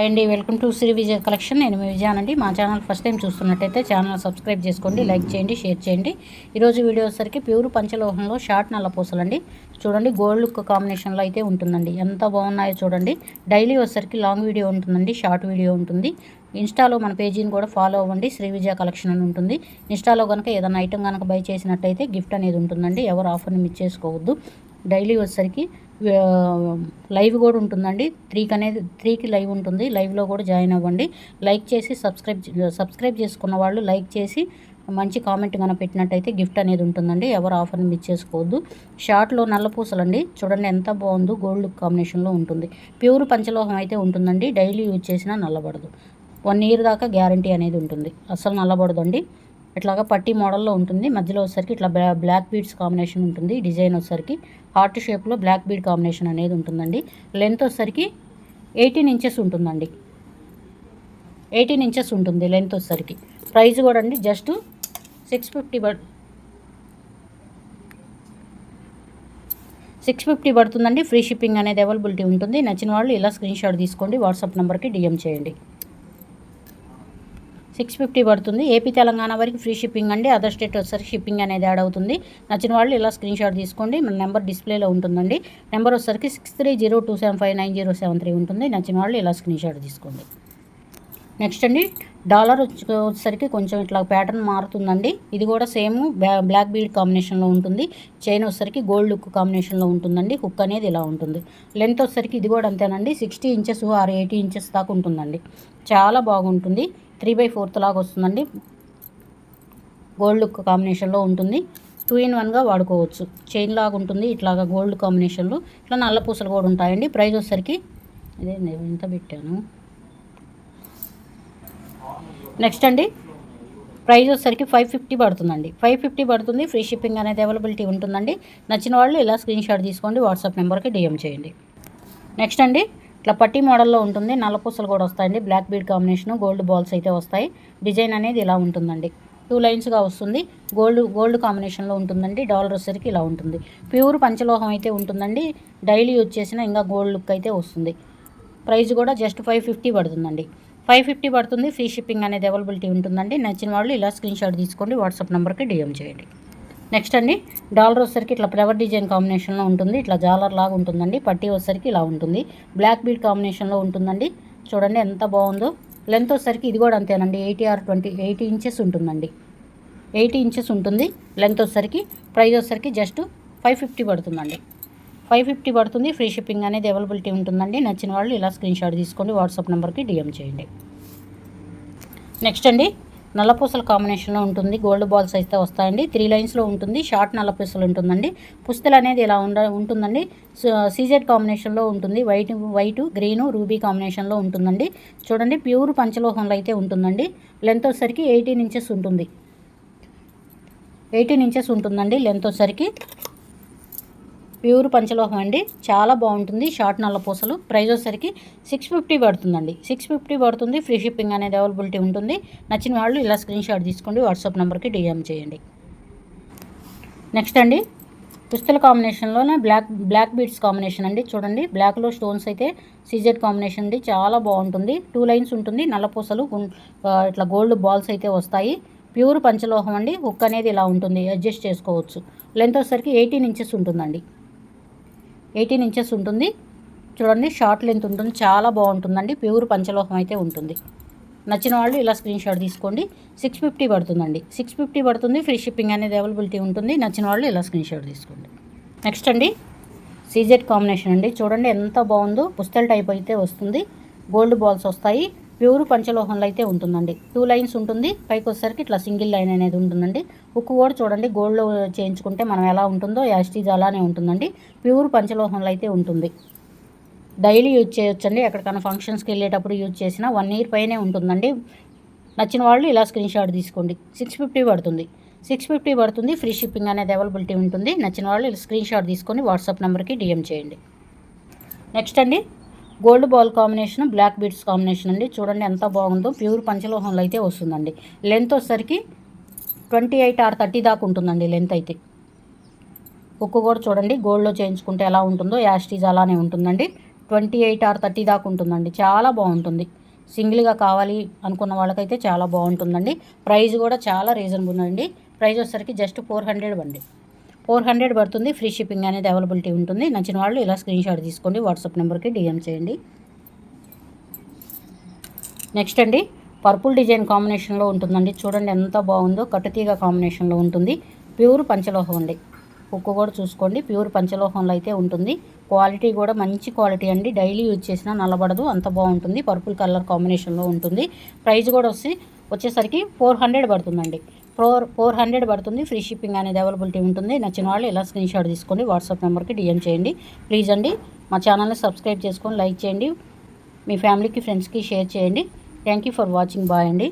అండి welcome to Shri Vijaya collection. నేను మీ విజయానండి మా ఛానల్ ఫస్ట్ టైం చూస్తున్నట్టయితే ఛానల్ సబ్స్క్రైబ్ చేసుకోండి లైక్ చేయండి షేర్ చేయండి. ఈరోజు వీడియో వచ్చేసరికి ప్యూర్ పంచలోహంలో షార్ట్ నల్ల పూసలండి. చూడండి గోల్డ్ లుక్ కాంబినేషన్లో అయితే ఉంటుందండి. ఎంత బాగున్నాయో చూడండి. డైలీ వచ్చేసరికి లాంగ్ వీడియో ఉంటుందండి షార్ట్ వీడియో ఉంటుంది. ఇన్స్టాలో మన పేజీని కూడా ఫాలో అవ్వండి. శ్రీ విజయ కలెక్షన్ అని ఉంటుంది. ఇన్స్టాలో కనుక ఏదైనా ఐటమ్ కనుక బై చేసినట్టయితే గిఫ్ట్ అనేది ఉంటుందండి. ఎవరు ఆఫర్ని మిస్ చేసుకోవద్దు. డైలీ వచ్చేసరికి లైవ్ కూడా ఉంటుందండి. త్రీకి అనేది త్రీకి లైవ్ ఉంటుంది. లైవ్లో కూడా జాయిన్ అవ్వండి. లైక్ చేసి సబ్స్క్రైబ్ సబ్స్క్రైబ్ చేసుకున్న వాళ్ళు లైక్ చేసి మంచి కామెంట్ కనుక పెట్టినట్టయితే గిఫ్ట్ అనేది ఉంటుందండి. ఎవరు ఆఫర్ని మిస్ చేసుకోవద్దు. షార్ట్లో నల్ల పూసలండి. చూడండి ఎంత బాగుందో గోల్డ్ కాంబినేషన్లో ఉంటుంది. ప్యూర్ పంచలోహం అయితే ఉంటుందండి. డైలీ యూజ్ చేసినా నల్లబడదు. వన్ ఇయర్ దాకా గ్యారంటీ అనేది ఉంటుంది. అస్సలు నల్లబడదండి. ఇట్లాగా పట్టి మోడల్లో ఉంటుంది. మధ్యలో వచ్చేసరికి ఇట్లా బ్లాక్ బీడ్స్ కాంబినేషన్ ఉంటుంది. డిజైన్ వచ్చేసరికి హార్ట్ షేప్లో బ్లాక్ బీడ్ కాంబినేషన్ అనేది ఉంటుందండి. లెంత్ వచ్చేసరికి ఎయిటీన్ ఇంచెస్ ఉంటుందండి. ఎయిటీన్ ఇంచెస్ ఉంటుంది లెంత్ వచ్చేసరికి. ప్రైస్ కూడా అండి just six fifty but six fifty పడుతుందండి. ఫ్రీ షిప్పింగ్ అనేది అవైలబిలిటీ ఉంటుంది. నచ్చిన వాళ్ళు ఇలా స్క్రీన్షాట్ తీసుకోండి. వాట్సాప్ నెంబర్కి డిఎం చేయండి. సిక్స్ ఫిఫ్టీ పడుతుంది. ఏపీ తెలంగాణ వరకు ఫ్రీ షిప్పింగ్ అండి. అదర్ స్టేట్ వచ్చేసరికి షిప్పింగ్ అనేది యాడ్ అవుతుంది. నచ్చిన వాళ్ళు ఇలా స్క్రీన్ షాట్ తీసుకోండి. మన నెంబర్ డిస్ప్లేలో ఉంటుందండి. నెంబర్ వచ్చేసరికి six three zero two seven five nine zero seven three ఉంటుంది. నచ్చిన వాళ్ళు ఇలా స్క్రీన్ షాట్ తీసుకోండి. నెక్స్ట్ అండి. డాలర్ వచ్చేసరికి కొంచెం ఇట్లా ప్యాటర్న్ మారుతుందండి. ఇది కూడా సేమ్ బ్లాక్ బీడ్ కాంబినేషన్లో ఉంటుంది. చైన్ వచ్చేసరికి గోల్డ్ లుక్ కాంబినేషన్లో ఉంటుందండి. హుక్ అనేది ఇలా ఉంటుంది. లెంత్ వచ్చేసరికి ఇది కూడా అంతేనండి. Sixty inches or eighty inches దాకా ఉంటుందండి. చాలా బాగుంటుంది. త్రీ బై ఫోర్త్ లాగా వస్తుందండి. గోల్డ్ లుక్ కాంబినేషన్లో ఉంటుంది. టూ ఇన్ వన్గా వాడుకోవచ్చు. చైన్ లాగా ఉంటుంది. ఇట్లాగా గోల్డ్ కాంబినేషన్లో. ఇట్లా నల్ల పూసలు కూడా ఉంటాయండి. ప్రైస్ వచ్చేసరికి ఇదే ఎంత పెట్టాను? నెక్స్ట్ అండి. ప్రైస్ వచ్చేసరికి ఫైవ్ ఫిఫ్టీ పడుతుందండి. ఫైవ్ ఫిఫ్టీ పడుతుంది. ఫ్రీ షిప్పింగ్ అనేది అవైలబిలిటీ ఉంటుందండి. నచ్చిన వాళ్ళు ఇలా స్క్రీన్ షాట్ తీసుకోండి. వాట్సాప్ నెంబర్కి డిఎం చేయండి. నెక్స్ట్ అండి. ఇట్లా పట్టి మోడల్లో ఉంటుంది. నల్లపూసలు కూడా వస్తాయండి. Black bead combination gold balls అయితే వస్తాయి. డిజైన్ అనేది ఇలా ఉంటుందండి. టూ లైన్స్గా వస్తుంది. గోల్డ్ గోల్డ్ కాంబినేషన్లో ఉంటుందండి. డాలర్ వచ్చేసరికి ఇలా ఉంటుంది. ప్యూర్ పంచలోహం అయితే ఉంటుందండి. డైలీ యూజ్ చేసినా ఇంకా గోల్డ్ లుక్ అయితే వస్తుంది. ప్రైస్ కూడా జస్ట్ ఫైవ్ ఫిఫ్టీ పడుతుందండి. ఫైవ్ ఫిఫ్టీ పడుతుంది. ఫ్రీ షిప్పింగ్ అనేది అవైలబిలిటీ ఉంటుందండి. నచ్చిన వాళ్ళు ఇలా స్క్రీన్ షాట్ తీసుకోండి. వాట్సాప్ నెంబర్కి డిఎం చేయండి. నెక్స్ట్ అండి డాలర్ వచ్చేసరికి ఇట్లా ఫ్లవర్ డిజైన్ కాంబినేషన్లో ఉంటుంది. ఇట్లా జాలర్ లాగా ఉంటుందండి పట్టీ వచ్చేసరికి ఇలా ఉంటుంది. బ్లాక్ బీడ్ కాంబినేషన్లో ఉంటుందండి. చూడండి ఎంత బాగుందో. లెంత్ వచ్చేసరికి ఇది కూడా అంతేనండి eighty or twenty eighty inches ఉంటుందండి. ఎయిటీ ఇంచెస్ ఉంటుంది లెంత్ వచ్చేసరికి ప్రైస్ వచ్చేసరికి జస్ట్ ఫైవ్ ఫిఫ్టీ పడుతుందండి. ఫైవ్ ఫిఫ్టీ పడుతుంది ఫ్రీ షిప్పింగ్ అనేది అవైలబిలిటీ ఉంటుందండి. నచ్చిన వాళ్ళు ఇలా స్క్రీన్ షాట్ తీసుకోండి వాట్సాప్ నెంబర్కి డిఎం చేయండి. నెక్స్ట్ అండి నల్లపూసల కాంబినేషన్లో ఉంటుంది. గోల్డ్ బాల్స్ అయితే వస్తాయండి. త్రీ లైన్స్లో ఉంటుంది. షార్ట్ నల్లపూసలు ఉంటుందండి. పుస్తలు అనేది ఇలా ఉండ ఉంటుందండి? సీజెడ్ కాంబినేషన్లో ఉంటుంది. వైట్ వైట్ గ్రీను రూబీ కాంబినేషన్లో ఉంటుందండి. చూడండి. ప్యూర్ పంచలోహంలో అయితే ఉంటుందండి. లెంత్ వచ్చేసరికి ఎయిటీన్ ఇంచెస్ ఉంటుంది. ఎయిటీన్ ఇంచెస్ ఉంటుందండి లెంత్ వచ్చేసరికి. ప్యూర్ పంచలోహం అండి. చాలా బాగుంటుంది. షార్ట్ నల్ల పూసలు. ప్రైస్ వచ్చేసరికి సిక్స్ ఫిఫ్టీ పడుతుందండి. సిక్స్ ఫిఫ్టీ పడుతుంది. ఫ్రీ షిప్పింగ్ అనేది అవైలబిలిటీ ఉంటుంది. నచ్చిన వాళ్ళు ఇలా స్క్రీన్ షాట్ తీసుకోండి. వాట్సాప్ నెంబర్కి డిఎం చేయండి. నెక్స్ట్ అండి. పుస్తల కాంబినేషన్లోనే బ్లాక్ బ్లాక్ బీట్స్ కాంబినేషన్ అండి. చూడండి. బ్లాక్లో స్టోన్స్ అయితే సీజెడ్ కాంబినేషన్ అండి. చాలా బాగుంటుంది. టూ లైన్స్ ఉంటుంది. నల్లపూసలు ఇట్లా గోల్డ్ బాల్స్ అయితే వస్తాయి. ప్యూర్ పంచలోహం అండి. హుక్ అనేది ఇలా ఉంటుంది. అడ్జస్ట్ చేసుకోవచ్చు. లెంత్ వచ్చేసరికి ఎయిటీన్ ఇంచెస్ ఉంటుందండి. ఎయిటీన్ ఇంచెస్ ఉంటుంది. చూడండి షార్ట్ లెంత్ ఉంటుంది. చాలా బాగుంటుందండి. ప్యూర్ పంచలోహం అయితే ఉంటుంది. నచ్చిన వాళ్ళు ఇలా స్క్రీన్ షాట్ తీసుకోండి. సిక్స్ ఫిఫ్టీ పడుతుందండి. సిక్స్ ఫిఫ్టీ పడుతుంది. ఫ్రీ షిప్పింగ్ అనేది అవైలబిలిటీ ఉంటుంది. నచ్చిన వాళ్ళు ఇలా స్క్రీన్ షాట్ తీసుకోండి. నెక్స్ట్ అండి సీజెడ్ కాంబినేషన్ అండి. చూడండి ఎంత బాగుందో. పుస్తల్ టైప్ అయితే వస్తుంది. గోల్డ్ బాల్స్ వస్తాయి. ప్యూర్ పంచలోహంలో అయితే ఉంటుందండి. టూ లైన్స్ ఉంటుంది. పైకి వచ్చేసరికి ఇట్లా సింగిల్ లైన్ అనేది ఉంటుందండి. ఉక్కు కూడా చూడండి గోల్డ్లో చేయించుకుంటే మనం ఎలా ఉంటుందో యాస్టీజ్ అలానే ఉంటుందండి. ప్యూర్ పంచలోహంలో అయితే ఉంటుంది. డైలీ యూజ్ చేయొచ్చండి. ఎక్కడికైనా ఫంక్షన్స్కి వెళ్ళేటప్పుడు యూజ్ చేసినా వన్ ఇయర్ పైనే ఉంటుందండి. నచ్చిన వాళ్ళు ఇలా స్క్రీన్ షాట్ తీసుకోండి. సిక్స్ ఫిఫ్టీ పడుతుంది. సిక్స్ ఫిఫ్టీ పడుతుంది. ఫ్రీ షిప్పింగ్ అనేది అవైలబిలిటీ ఉంటుంది. నచ్చిన వాళ్ళు స్క్రీన్ షాట్ తీసుకొని వాట్సాప్ నెంబర్కి డిఎం చేయండి. నెక్స్ట్ అండి. Gold ball combination black beads combination అండి. చూడండి ఎంత బాగుందో. ప్యూర్ పంచలోహంలో అయితే వస్తుందండి. లెంత్ వచ్చేసరికి ట్వంటీ ఎయిట్ ఆర్ థర్టీ దాకా ఉంటుందండి లెంత్ అయితే. ఉక్కు కూడా చూడండి గోల్డ్లో చేయించుకుంటే ఎలా ఉంటుందో యాస్టీజ్ అలానే ఉంటుందండి. ట్వంటీ ఎయిట్ ఆర్ థర్టీ దాకా ఉంటుందండి. చాలా బాగుంటుంది. సింగిల్గా కావాలి అనుకున్న వాళ్ళకైతే చాలా బాగుంటుందండి. ప్రైస్ కూడా చాలా రీజనబుల్ అండి. ప్రైస్ వచ్చేసరికి జస్ట్ ఫోర్ హండ్రెడ్ అండి. ఫోర్ హండ్రెడ్ పడుతుంది. ఫ్రీ షిప్పింగ్ అనేది అవైలబిలిటీ ఉంటుంది. నచ్చిన వాళ్ళు ఇలా స్క్రీన్ షాట్ తీసుకోండి. వాట్సాప్ నెంబర్కి డిఎం చేయండి. నెక్స్ట్ అండి పర్పుల్ డిజైన్ కాంబినేషన్లో ఉంటుందండి. చూడండి ఎంత బాగుందో. కట్టుతీగ కాంబినేషన్లో ఉంటుంది. ప్యూర్ పంచలోహం అండి. ఉక్కు కూడా చూసుకోండి. ప్యూర్ పంచలోహంలో అయితే ఉంటుంది. క్వాలిటీ కూడా మంచి క్వాలిటీ అండి. డైలీ యూజ్ చేసినా నల్లబడదు. అంత బాగుంటుంది. పర్పుల్ కలర్ కాంబినేషన్లో ఉంటుంది. ప్రైస్ కూడా వచ్చి వచ్చేసరికి ఫోర్ హండ్రెడ్ పడుతుందండి. ఫోర్ ఫోర్ హండ్రెడ్ పడుతుంది. ఫ్రీ షిప్పింగ్ అనేది అవైలబిలిటీ ఉంటుంది. నచ్చిన వాళ్ళు ఇలా స్క్రీన్ షాట్ తీసుకోండి. వాట్సాప్ నెంబర్కి డిఎం చేయండి. ప్లీజ్ అండి మా ఛానల్ని సబ్స్క్రైబ్ చేసుకొని లైక్ చేయండి. మీ ఫ్యామిలీకి ఫ్రెండ్స్కి షేర్ చేయండి. Thank you for watching. Bye అండి.